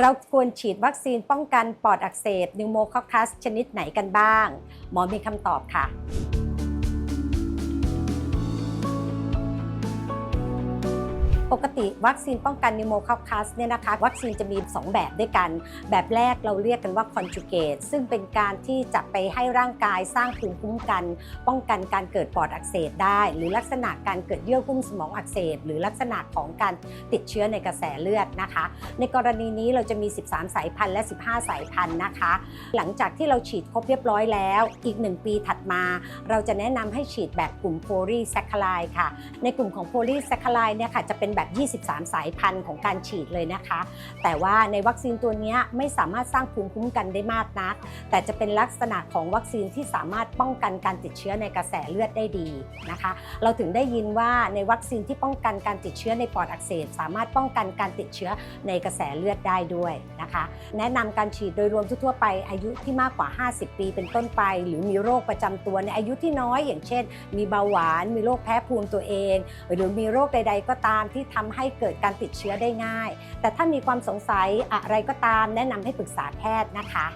เราควรฉีดวัคซีนป้องกันปอดอักเสบนิวโมคอคัสชนิดไหนกันบ้าง หมอมีคำตอบค่ะ ปกติวัคซีนป้องกันนิโมคอคัสเนี่ยนะคะวัคซีนจะมี 2 แบบด้วยกัน แบบแรกเราเรียกกันว่าคอนจูเกตซึ่งเป็นการที่จะไปให้ร่างกายสร้างภูมิคุ้มกัน ป้องกันการเกิดปอดอักเสบได้ หรือลักษณะการเกิดเยื่อหุ้มสมองอักเสบ หรือลักษณะของการติดเชื้อในกระแสเลือดนะคะ ในกรณีนี้เราจะมี 13 สายพันธุ์และ 15 สายพันธุ์นะคะ หลังจากที่เราฉีดครบเรียบร้อยแล้ว อีก 1 ปีถัดมา เราจะแนะนำให้ฉีดแบบกลุ่มโพลีแซคคลายค่ะ ในกลุ่มของโพลีแซคคลายเนี่ยค่ะจะเป็นแบบ 23 สายพันธุ์ของการฉีดเลยนะคะ แต่ว่าในวัคซีนตัวนี้ไม่สามารถสร้างภูมิคุ้มกันได้มากนัก แต่จะเป็นลักษณะของวัคซีนที่สามารถป้องกันการติดเชื้อในกระแสเลือดได้ดีนะคะ เราถึงได้ยินว่าในวัคซีนที่ป้องกันการติดเชื้อในปอดอักเสบสามารถป้องกันการติดเชื้อในกระแสเลือดได้ด้วยนะคะ แนะนำการฉีดโดยรวมทั่วไปอายุที่มากกว่า 50 ปีเป็นต้นไป หรือมีโรคประจำตัวในอายุที่น้อย อย่างเช่น มีเบาหวาน มีโรคแพ้ภูมิตัวเอง หรือมีโรคใด ๆ ก็ตามที่ทำให้เกิดการติดเชื้อได้ง่าย แต่ถ้ามีความสงสัยอะไรก็ตามแนะนำให้ปรึกษาแพทย์นะคะ